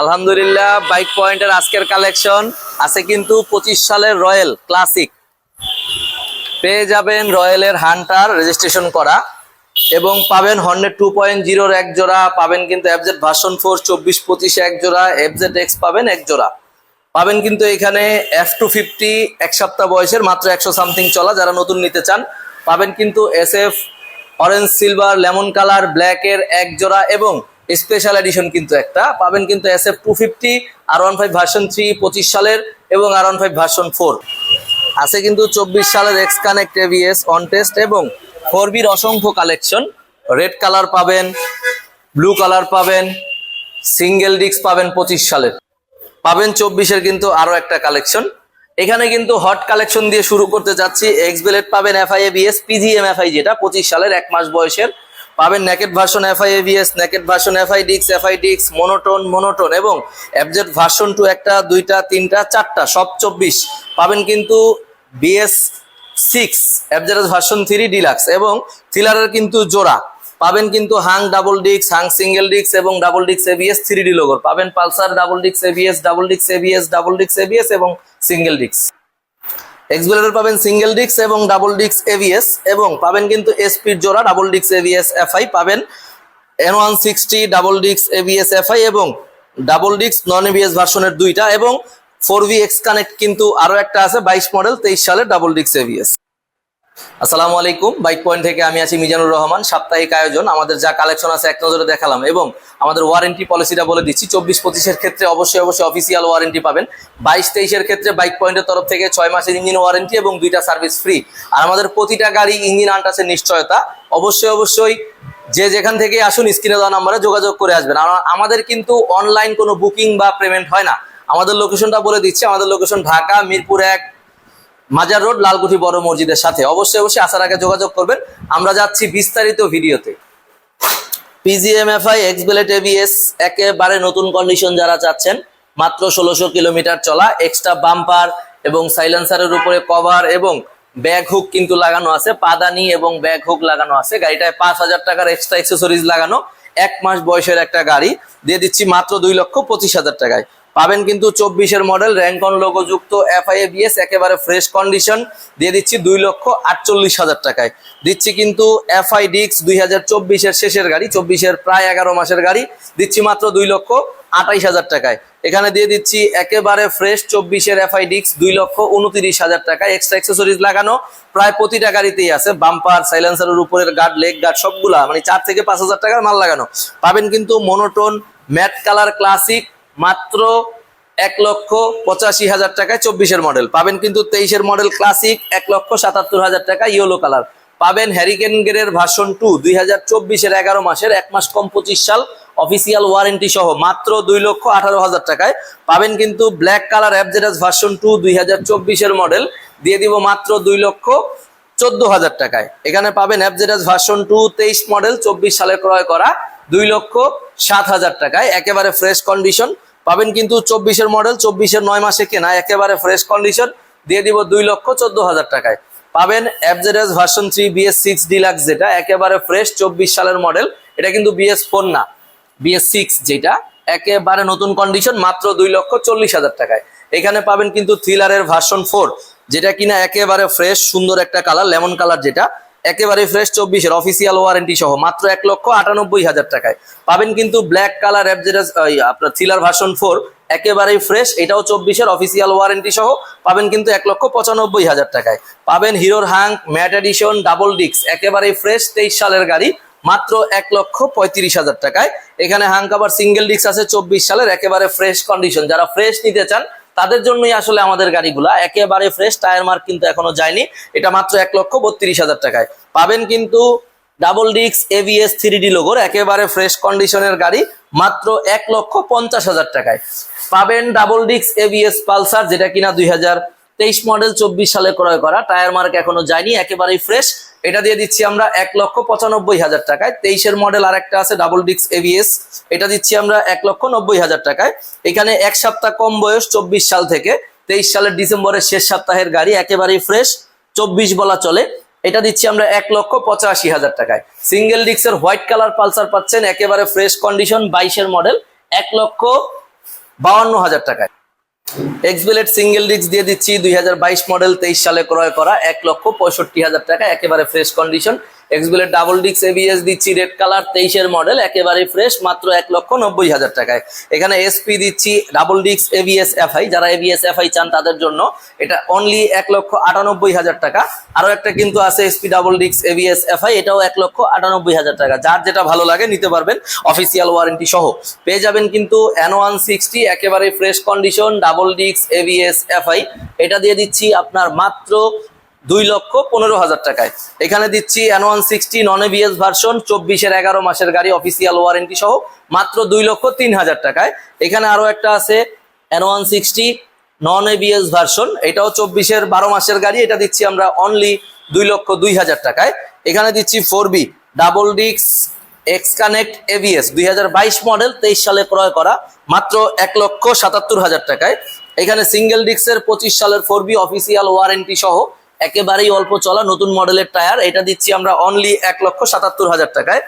আলহামদুলিল্লাহ বাইক পয়েন্টের আজকের কালেকশন আছে কিন্তু পঁচিশ সালের রয়্যাল ক্লাসিক পেয়ে যাবেন রয়্যালের হান্টার রেজিস্ট্রেশন করা। এবং পাবেন হর্নেট টু পয়েন্ট জিরোর এক জোড়া, পাবেন কিন্তু এফজেড ভার্সন ফোর চব্বিশ পঁচিশে এক জোড়া এফজেড এক্স পাবেন এক জোড়া। পাবেন কিন্তু এখানে এফ টু ফিফটি এক সপ্তাহ বয়সের, মাত্র একশো সামথিং চলা, যারা নতুন নিতে চান। পাবেন কিন্তু S F orange silver lemon colour ব্ল্যাকের এক জোড়া এবং স্পেশাল এডিশন কিন্তু একটা। পাবেন কিন্তু S F two fifty R one five version three পঁচিশ সালের এবং R one five version four আছে কিন্তু চব্বিশ সালের X connect ABS on test এবং ফোর বির অসংখ্য কালেকশন রেড কালার পাবেন ব্লু কালার পাবেন সিঙ্গেল ডিস্ক পাবেন পঁচিশ সালের। পাবেন চব্বিশের কিন্তু আরও একটা কালেকশন এখানে কিন্তু হট কালেকশন দিয়ে শুরু করতে যাচ্ছি। এক্স বেলেট পাবেন এফআই এবিএস পিজিএম এফআই যেটা পঁচিশ সালের এক মাস বয়সের পাবেন naked version FI ABS naked version FI ডিক্স এফআই ডিক্স মনোটোন মনোটোন এবং এফজেড ভার্সন টু একটা, দুইটা, তিনটা, চারটা, সব চব্বিশ। পাবেন কিন্তু BS six FZ version three deluxe এবং থ্রিলারের কিন্তু জোড়া। পাবেন কিন্তু হাং ডাবল ডিক্স হাং সিঙ্গেল ডিক্স এবং ডাবল ডিক্স এবিএস থ্রি ডি লোগোর পাবেন পালসার ডাবল ডিক্স এবিএস ডাবল ডিক্স এবিএস ডাবল ডিক্স এবিএস এবং সিঙ্গেল ডিক্স এক্সবেলার পাবেন সিঙ্গেল ডিস্ক এবং ডাবল ডিক্স এভিএস এবং পাবেন কিন্তু এসপির জোড়া ডাবল ডিক্স এভিএস এফআই পাবেন এন ওয়ান সিক্সটি ডাবল ডিক্স এভিএস এফআই এবং ডাবল ডিক্স নন এভিএস ভার্সনের দুইটা এবং ফোর ভি এক্স কানেক্ট কিন্তু আরও একটা আছে, বাইশ মডেল তেইশ সালের ডাবল ডিক্স এভিএস আসসালামু আলাইকুম। বাইক পয়েন্ট থেকে আমি আছি মিজানুর রহমান। সাপ্তাহিক আয়োজন। আমাদের যা কালেকশন আছে এক নজরে দেখালাম এবং আমাদের ওয়ারেন্টি পলিসিটা বলে দিচ্ছি। চব্বিশ পঁচিশের ক্ষেত্রে অবশ্যই অবশ্যই অফিসিয়াল ওয়ারেন্টি পাবেন। বাইশ তেইশের ক্ষেত্রে বাইক পয়েন্টের তরফ থেকে ছয় মাসের ইঞ্জিন ওয়ারেন্টি এবং দুইটা সার্ভিস ফ্রি আর আমাদের প্রতিটা গাড়ি ইঞ্জিন আনটাসের নিশ্চয়তা। অবশ্যই অবশ্যই যে যেখান থেকে আসুন, স্ক্রিনে দেওয়া নাম্বারে যোগাযোগ করে আসবেন। আর আমাদের কিন্তু অনলাইন কোনো বুকিং বা পেমেন্ট হয় না। আমাদের লোকেশনটা বলে দিচ্ছি। আমাদের লোকেশন ঢাকা, মিরপুর এক মাজার রোড, লালকুঠি বড় মসজিদের সাথে। অবশ্যই অবশ্যই আসার আগে যোগাযোগ করবেন। আমরা যাচ্ছি বিস্তারিত ভিডিওতে। পিজিএমএফআই এক্সবেলেট এবিএস একেবারে নতুন কন্ডিশন যারা চাচ্ছেন, মাত্র ষোলোশো কিলোমিটার চলা এক্সট্রা বাম্পার এবং সাইলেন্সারের উপরে কভার এবং ব্যাগ হুক কিন্তু লাগানো আছে, পাদানি এবং ব্যাগ হুক লাগানো আছে। গাড়িটায় পাঁচ হাজার টাকার এক্সট্রা এক্সেসরিজ লাগানো, এক মাস বয়সের একটা গাড়ি। দিয়ে দিচ্ছি মাত্র দুই লক্ষ পঁচিশ হাজার টাকায়। পাবেন কিন্তু চব্বিশের মডেল র্যাঙ্কন লোগো যুক্ত এফআইএ বিএস একেবারে ফ্রেশ কন্ডিশন দিয়ে দিচ্ছি দুই লক্ষ আটচল্লিশ হাজার টাকায়। দিচ্ছি কিন্তু এফআই ডিক্স দুই হাজার চব্বিশের শেষের গাড়ি, চব্বিশের প্রায় এগারো মাসের গাড়ি। দিচ্ছি মাত্র দুই লক্ষ আটাইশ হাজার টাকায়। এখানে দিয়ে দিচ্ছি একেবারে ফ্রেশ চব্বিশের এফআই ডিক্স দুই লক্ষ উনত্রিশ হাজার টাকায়। এক্সট্রা অ্যাক্সেসরিজ লাগানো। প্রায় প্রতিটা গাড়িতেই আছে। বাম্পার সাইলেন্সারের উপরের গার্ড লেগ গার্ড সবগুলা। মানে চার থেকে পাঁচ হাজার টাকার মাল লাগানো। পাবেন কিন্তু মনোটোন ম্যাট কালার ক্লাসিক মাত্র এক লক্ষ পঁচাশি হাজার টাকায় চব্বিশের মডেল পাবেন কিন্তু তেইশের মডেল ক্লাসিক এক লক্ষ সাতাত্তর হাজার টাকা ইয়েলো কালার পাবেন হ্যারিকেন গেরের ভার্সন টু দুই হাজার চব্বিশের এগারো মাসের, এক মাস কম পঁচিশ সাল অফিসিয়াল ওয়ারেন্টি সহ মাত্র দুই লক্ষ আঠারো হাজার টাকায়। পাবেন কিন্তু black colour FZS version two দুই হাজার চব্বিশের মডেল দিয়ে দিব মাত্র দুই লক্ষ চোদ্দ হাজার টাকায়। এখানে পাবেন অ্যাপজেডাস ভার্সন টু তেইশ মডেল চব্বিশ সালে ক্রয় করা দুই লক্ষ সাত হাজার টাকায়। একেবারে ফ্রেশ কন্ডিশন পাবেন কিন্তু চব্বিশের মডেল চব্বিশের নয় মাসে কেনা। একেবারে ফ্রেশ কন্ডিশন দিয়ে দিব দুই লক্ষ চোদ্দ হাজার টাকায়। পাবেন FZS version three BS six deluxe যেটা একেবারে ফ্রেশ চব্বিশ সালের মডেল এটা কিন্তু বিএস ফোর না। বিএস সিক্স যেটা একেবারে নতুন কন্ডিশন মাত্র দুই লক্ষ চল্লিশ হাজার টাকায়। এখানে পাবেন কিন্তু থ্রিলারের ভার্সন ফোর যেটা কিনা একেবারে ফ্রেশ সুন্দর একটা কালার লেমন কালার যেটা। একেবারে ফ্রেশ চব্বিশের অফিসিয়াল ওয়ারেন্টি সহ মাত্র এক লক্ষ আটানব্বই হাজার টাকায়। পাবেন কিন্তু ব্ল্যাক কালার অ্যাপজেরাস আপনার থ্রিলার ভার্সন ফোর একেবারেই ফ্রেশ এটাও চব্বিশের অফিসিয়াল ওয়ারেন্টি সহ পাবেন কিন্তু এক লক্ষ পঁচানব্বই হাজার টাকায়। পাবেন হিরোর হাং ম্যাট এডিশন ডাবল ডিক্স একেবারেই ফ্রেশ তেইশ সালের গাড়ি, মাত্র এক লক্ষ পঁয়ত্রিশ হাজার টাকায়। এখানে হাং কাভার সিঙ্গেল ডিক্স আছে, চব্বিশ সালের একেবারে ফ্রেশ কন্ডিশন যারা ফ্রেশ নিতে চান তাদের জন্যই আসলে আমাদের গাড়িগুলা। একেবারে ফ্রেশ টায়ার মার্ক কিন্তু এখনও যায়নি। এটা মাত্র এক লক্ষ বত্রিশ হাজার টাকায়। পাবেন কিন্তু ডাবল ডিক্স এভিএস থ্রি ডি লোগোর একেবারে ফ্রেশ কন্ডিশনের গাড়ি মাত্র এক লক্ষ পঞ্চাশ হাজার টাকায়। পাবেন ডাবল ডিক্স এভিএস পালসার যেটা কিনা দুই হাজার তেইশ মডেল চব্বিশ সালে ক্রয় করা, টায়ার মার্ক এখনও যায়নি, একেবারেই ফ্রেশ এটা দিয়ে দিচ্ছি আমরা এক লক্ষ পঁচানব্বই হাজার টাকায়। তেইশের মডেল আর একটা আছে ডাবল ডিক্স এভিএস এটা দিচ্ছি আমরা এক লক্ষ নব্বই হাজার টাকায়। এখানে এক সপ্তাহ কম বয়স, চব্বিশ সাল থেকে। তেইশ সালের ডিসেম্বরের শেষ সপ্তাহের গাড়ি, একেবারেই ফ্রেশ চব্বিশ বলা চলে। এটা দিচ্ছি আমরা এক লক্ষ পঁচাশি হাজার টাকায়। সিঙ্গেল ডিক্সের হোয়াইট কালার পালসার পাচ্ছেন, একেবারে ফ্রেশ কন্ডিশন বাইশের মডেল এক লক্ষ বাউান্ন হাজার টাকায়। এক্সবেলেট সিঙ্গেল ডিস্ক দিয়ে দিচ্ছি দুই হাজার বাইশ মডেল তেইশ সালে ক্রয় করা এক লক্ষ পঁয়ষট্টি হাজার টাকা, একেবারে ফ্রেশ কন্ডিশন এক্সবেলেট ডাবল ডিস্ক এবিএস দিচ্ছি, রেড কালার, তেইশের মডেল, একেবারে ফ্রেশ, মাত্র এক লক্ষ নব্বই হাজার টাকায়। এখানে এসপি দিচ্ছি, ডাবল ডিস্ক এবিএস এফআই যারা এবিএস এফআই চান তাদের জন্য, এটা অনলি এক লক্ষ আটানব্বই হাজার টাকা। আরও একটা কিন্তু আছে SP double disc ABS FI এটাও এক লক্ষ আটানব্বই হাজার টাকা। যার যেটা ভালো লাগে নিতে পারবেন অফিসিয়াল ওয়ারেন্টি সহ। পেয়ে যাবেন কিন্তু এন ওয়ান সিক্সটি একেবারে fresh condition double disc ABS FI এটা দিয়ে দিচ্ছি আপনার মাত্র দুই লক্ষ পনেরো হাজার টাকায়। এখানে দিচ্ছি one sixty non ABS version চব্বিশের এগারো মাসের গাড়ি অফিসিয়াল ওয়ারেন্টি সহ মাত্র দুই লক্ষ তিন হাজার টাকায়। এখানে আরও একটা আছে one sixty non ABS version এটাও চব্বিশের বারো মাসের গাড়ি, এটা দিচ্ছি আমরা অনলি দুই লক্ষ দুই হাজার টাকায়। এখানে দিচ্ছি ফোর বি ডাবল ডিক্স এক্স কানেক্ট এবিএস দুই মডেল তেইশ সালে ক্রয় করা, মাত্র এক লক্ষ সাতাত্তর হাজার টাকায়। এখানে সিঙ্গেল ডিক্সের পঁচিশ সালের ফোর বি অফিসিয়াল ওয়ারেন্টি সহ একেবারেই অল্প চলা, নতুন মডেলের টায়ার। এটা দিচ্ছি আমরা অনলি এক লক্ষ সাতাত্তর হাজার টাকায়।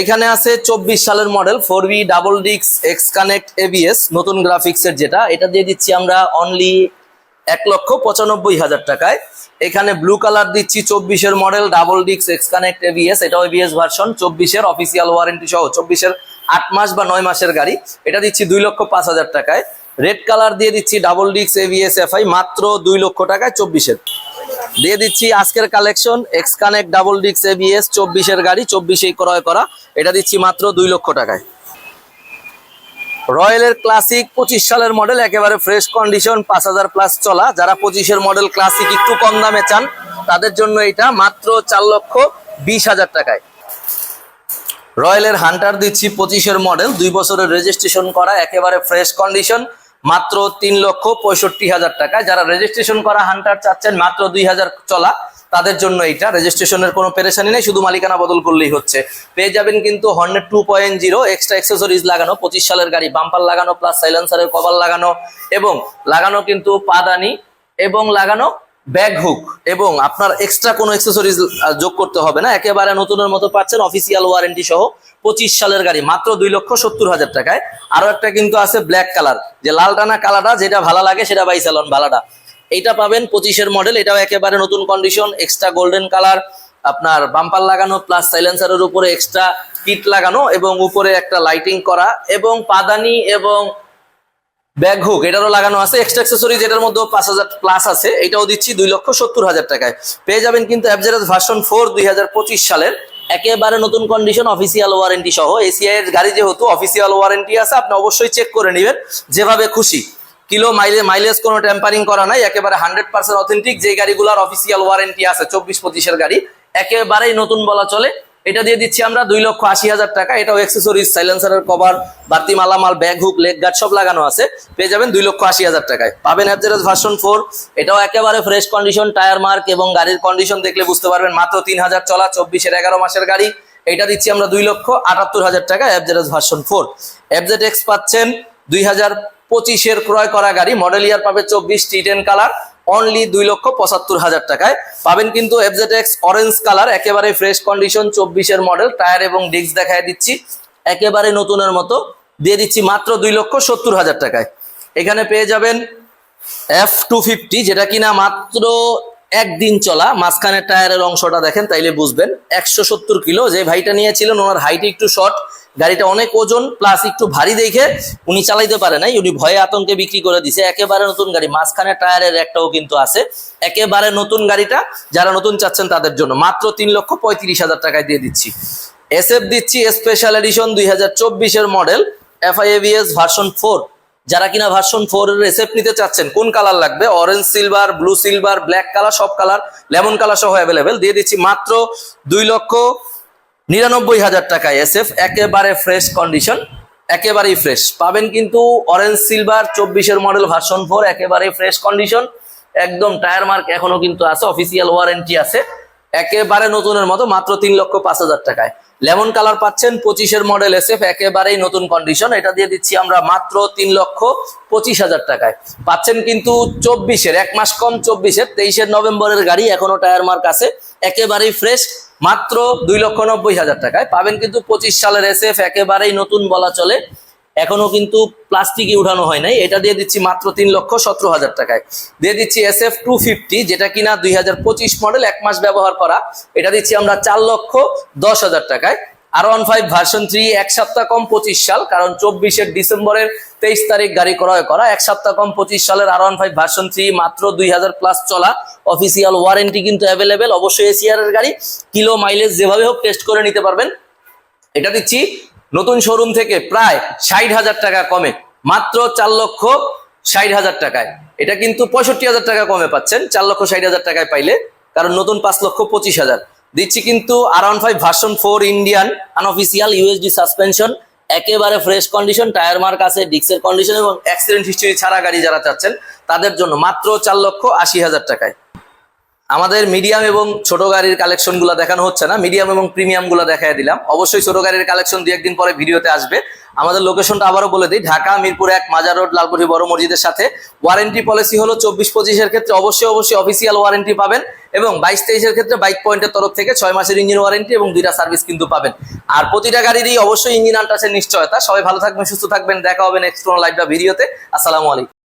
এখানে আছে চব্বিশ সালের মডেল, ফোর বি ডাবল ডিক্স এক্স কানেক্ট এবিএস নতুন গ্রাফিক্সের যেটা। এটা দিয়ে দিচ্ছি আমরা অনলি এক লক্ষ পঁচানব্বই হাজার টাকায়। এখানে ব্লু কালার দিচ্ছি চব্বিশের মডেল, ডাবল ডিক্স এক্স কানেক্ট এবিএস এটাও এবিএস ভার্সন চব্বিশের অফিসিয়াল ওয়ারেন্টি সহ, চব্বিশের আট মাস বা নয় মাসের গাড়ি। এটা দিচ্ছি দুই লক্ষ পাঁচ হাজার টাকায়। রেড কালার দিয়ে দিচ্ছি ডাবল ডিক্স এবিএস এফআই মাত্র দুই লক্ষ টাকায় চব্বিশের। দিয়ে দিচ্ছি আজকের কালেকশন এক্স কানেক্ট ডাবল ডিক্স এভিএস চব্বিশের গাড়ি, চব্বিশেই ক্রয় করা। এটা দিচ্ছি মাত্র দুই লক্ষ টাকায়। রয়্যালের ক্লাসিক পঁচিশ সালের মডেল একেবারে ফ্রেশ কন্ডিশন পাঁচ হাজার প্লাস চলা। যারা পঁচিশের মডেল ক্লাসিক একটু কম দামে চান, তাদের জন্য এটা মাত্র চার লক্ষ বিশ হাজার টাকায়। রয়্যালের হান্টার দিচ্ছি পঁচিশের মডেল দুই বছরের রেজিস্ট্রেশন করা, একেবারে ফ্রেশ কন্ডিশন মাত্র তিন লক্ষ পঁয়ষট্টি হাজার টাকা যারা রেজিস্ট্রেশন করা হান্টার চাচ্ছেন, মাত্র দুই হাজার চলা, তাদের জন্য এটা রেজিস্ট্রেশনের কোনো পেরেশানি নেই, শুধু মালিকানা বদল করলেই হচ্ছে। পেয়ে যাবেন কিন্তু Hornet two point zero extra accessories লাগানো, পঁচিশ সালের গাড়ি বাম্পার লাগানো প্লাস সাইলেন্সারের কভার লাগানো, এবং লাগানো কিন্তু পাদানি, এবং লাগানো ব্যাগ হুক এবং আপনার এক্সট্রা কোনো এক্সেসরিজ যোগ করতে হবে না। একেবারে নতুনের মতো পাচ্ছেন অফিসিয়াল ওয়ারেন্টি সহ পঁচিশ সালের গাড়ি, মাত্র দুই লক্ষ সত্তর হাজার টাকায়। আরও একটা কিন্তু আছে ব্ল্যাক কালার, যে লাল টানা কালারটা, যেটা ভালো লাগে সেটা বাই চালন ভালাটা। এইটা পাবেন পঁচিশের মডেল এটাও একেবারে নতুন কন্ডিশন এক্সট্রা গোল্ডেন কালার আপনার বাম্পার লাগানো প্লাস সাইলেন্সারের উপরে এক্সট্রা কিট লাগানো, এবং উপরে একটা লাইটিং করা, এবং পাদানি এবং ব্যাগ হুক এটারও লাগানো আছে। এক্সট্রা অ্যাক্সেসরিজ এটার মধ্যে পাঁচ হাজার প্লাস আছে, এটাও দিচ্ছি দুই লক্ষ সত্তর হাজার টাকায়। পেয়ে যাবেন কিন্তু অ্যাবজারাস ভার্সন ফোর দুই হাজার পঁচিশ সালের। একেবারে নতুন কন্ডিশন অফিসিয়াল ওয়ারেন্টি সহ। এসিআই এর গাড়ি যেহেতু অফিসিয়াল ওয়ারেন্টি আছে, আপনি অবশ্যই চেক করে নেবেন। যেভাবে খুশি। কিলো মাইলে মাইলেজ কোনো টেম্পারিং করা নাই, একেবারে হান্ড্রেড পার্সেন্ট অথেন্টিক যে গাড়িগুলোর অফিসিয়াল ওয়ারেন্টি আছে, চব্বিশ পঁচিশের গাড়ি। একেবারেই নতুন বলা চলে। এটা দিয়ে দিচ্ছি আমরা দুই লক্ষ আশি হাজার টাকা। এটাও অ্যাক্সেসরিজ সাইলেন্সারের কভার বাড়তি মালামাল ব্যাগ হুক লেগ গার্ড সব লাগানো আছে। পেয়ে যাবেন দুই লক্ষ আশি হাজার টাকায়। পাবেন অ্যাপজেরাস ভার্সন ফোর এটাও একেবারে ফ্রেশ কন্ডিশন টায়ার মার্ক এবং গাড়ির কন্ডিশন দেখলে বুঝতে পারবেন মাত্র তিন হাজার চলা, চব্বিশের এগারো মাসের গাড়ি। এটা দিচ্ছি আমরা দুই লক্ষ আটাত্তর হাজার টাকা FZS version four FZ X পাচ্ছেন দুই হাজার পঁচিশের ক্রয় করা গাড়ি। মডেল ইয়ার পাবে চব্বিশ টি টেন কালার অনলি দুই লক্ষ পঁচাত্তর হাজার টাকায়। পাবেন কিন্তু এফজেড এক্স অরেঞ্জ কালার একেবারে ফ্রেশ কন্ডিশন চব্বিশের মডেল টায়ার এবং ডিস্ক দেখায় দিচ্ছি। একেবারে নতুনের মতো। দিয়ে দিচ্ছি মাত্র দুই লক্ষ সত্তর হাজার টাকায়। এখানে পেয়ে যাবেন এফ টু ফিফটি যেটা কিনা মাত্র একদিন চলা। মাঝখানের টায়ারের অংশটা দেখেন, তাইলে বুঝবেন। একশো সত্তর কিলো, যে ভাইটা নিয়েছিলেন, ওনার হাইট একটু শর্ট গাড়িটা অনেক ওজন প্লাস একটু ভারী দেখে উনি চালাইতে পারে নাই। উনি ভয়ে আতঙ্কে বিক্রি করে দিছে। একেবারে নতুন গাড়ি, মাঝখানে টায়ারের একটাও কিন্তু আছে। একেবারে নতুন গাড়িটা যারা নতুন চাচ্ছেন তাদের জন্য। মাত্র তিন লক্ষ পঁয়ত্রিশ হাজার টাকায় দিয়ে দিচ্ছি। এসএফ দিচ্ছি স্পেশাল এডিশন দুই হাজার চব্বিশের মডেল এফআইএভিএস ভার্সন ফোর যারা কিনা ভার্সন ফোর এর রেসেপ্ট নিতে চাচ্ছেন, কোন কালার লাগবে? Orange silver blue silver black colour সব কালার লেমন কালার সহ অ্যাভেলেবেল দিয়ে দিচ্ছি মাত্র দুই লক্ষ নিরানব্বই হাজার টাকায় এসএফ, একেবারে ফ্রেশ কন্ডিশন একেবারেই ফ্রেশ পাবেন কিন্তু অরেঞ্জ সিলভার চব্বিশের মডেল ভার্সন ফোর একেবারেই ফ্রেশ কন্ডিশন একদম টায়ার মার্ক এখনও কিন্তু আছে অফিসিয়াল ওয়ারেন্টি আছে। একেবারে নতুনের মতো, মাত্র তিন লক্ষ পাঁচ হাজার টাকায়। লেমন কালার পাচ্ছেন, পঁচিশের মডেল এসএফ, একেবারেই নতুন কন্ডিশন এটা দিয়ে দিচ্ছি আমরা মাত্র তিন লক্ষ পঁচিশ হাজার টাকায়। পাচ্ছেন কিন্তু চব্বিশের, এক মাস কম চব্বিশের, তেইশের নভেম্বরের গাড়ি এখনও টায়ার মার্ক আছে। একেবারেই ফ্রেশ মাত্র দুই লক্ষ নব্বই হাজার টাকায়। পাবেন কিন্তু পঁচিশ সালের এস এফ একেবারেই নতুন বলা চলে। এখনও কিন্তু প্লাস্টিকই উঠানো হয় নাই। এটা দিয়ে দিচ্ছি মাত্র তিন লক্ষ সতেরো হাজার টাকায়। দিয়ে দিচ্ছি এস এফ টু ফিফটি যেটা কিনা দুই হাজার পঁচিশ মডেল এক মাস ব্যবহার করা। এটা দিচ্ছি আমরা চার লক্ষ দশ হাজার টাকায়। R one five version three এক সপ্তাহ কম পঁচিশ সাল, কারণ চব্বিশের ডিসেম্বরের তেইশ তারিখ গাড়ি ক্রয় করা। এক সপ্তাহ কম পঁচিশ সালের R one five version three মাত্র দুই হাজার প্লাস চলা। অফিসিয়াল ওয়ারেন্টি কিন্তু অ্যাভেলেবেল অবশ্যই এসিআর এর গাড়ি। কিলো মাইলেজ যেভাবে হোক টেস্ট করে নিতে পারবেন। এটা দিচ্ছি, নতুন শোরুম থেকে প্রায় ষাট হাজার টাকা কমে। মাত্র চার লক্ষ ষাট হাজার টাকায়। এটা কিন্তু পঁয়ষট্টি হাজার টাকা কমে পাচ্ছেন, চার লক্ষ ষাট হাজার টাকায় পাইলে। কারণ নতুন পাঁচ লক্ষ পঁচিশ হাজার। দিচ্ছি কিন্তু around five version four Indian unofficial USD suspension একেবারে ফ্রেশ কন্ডিশন টায়ার মার্ক আছে ডিক্সের কন্ডিশন এবং অ্যাক্সিডেন্ট হিস্ট্রি ছাড়া গাড়ি যারা চাচ্ছেন, তাদের জন্য মাত্র চার লক্ষ আশি হাজার টাকায়। আমাদের মিডিয়াম এবং ছোট গাড়ির কালেকশনগুলো দেখানো হচ্ছে না মিডিয়াম এবং প্রিমিয়ামগুলো দেখাই দিলাম। অবশ্যই ছোট গাড়ির কালেকশন দু একদিন পরে ভিডিওতে আসবে। আমাদের লোকেশনটা আবারও বলে দিই, ঢাকা, মিরপুর এক, মাজার রোড লালপুরি বড় মসজিদের সাথে। ওয়ারেন্টি পলিসি হলো চব্বিশ পঁচিশের ক্ষেত্রে অবশ্যই অবশ্যই অফিসিয়াল ওয়ারেন্টি পাবেন এবং বাইশ তেইশের ক্ষেত্রে বাইক পয়েন্টের তরফ থেকে ছয় মাসের ইঞ্জিন ওয়ারেন্টি এবং দুইটা সার্ভিস কিন্তু পাবেন। আর প্রতিটা গাড়িরই অবশ্যই ইঞ্জিন আন্টাসের নিশ্চয়তা। সবাই ভালো থাকবেন, সুস্থ থাকবেন। দেখা হবে নেক্সট কোনো লাইভ ভিডিওতে আসসালামু আলাইকুম।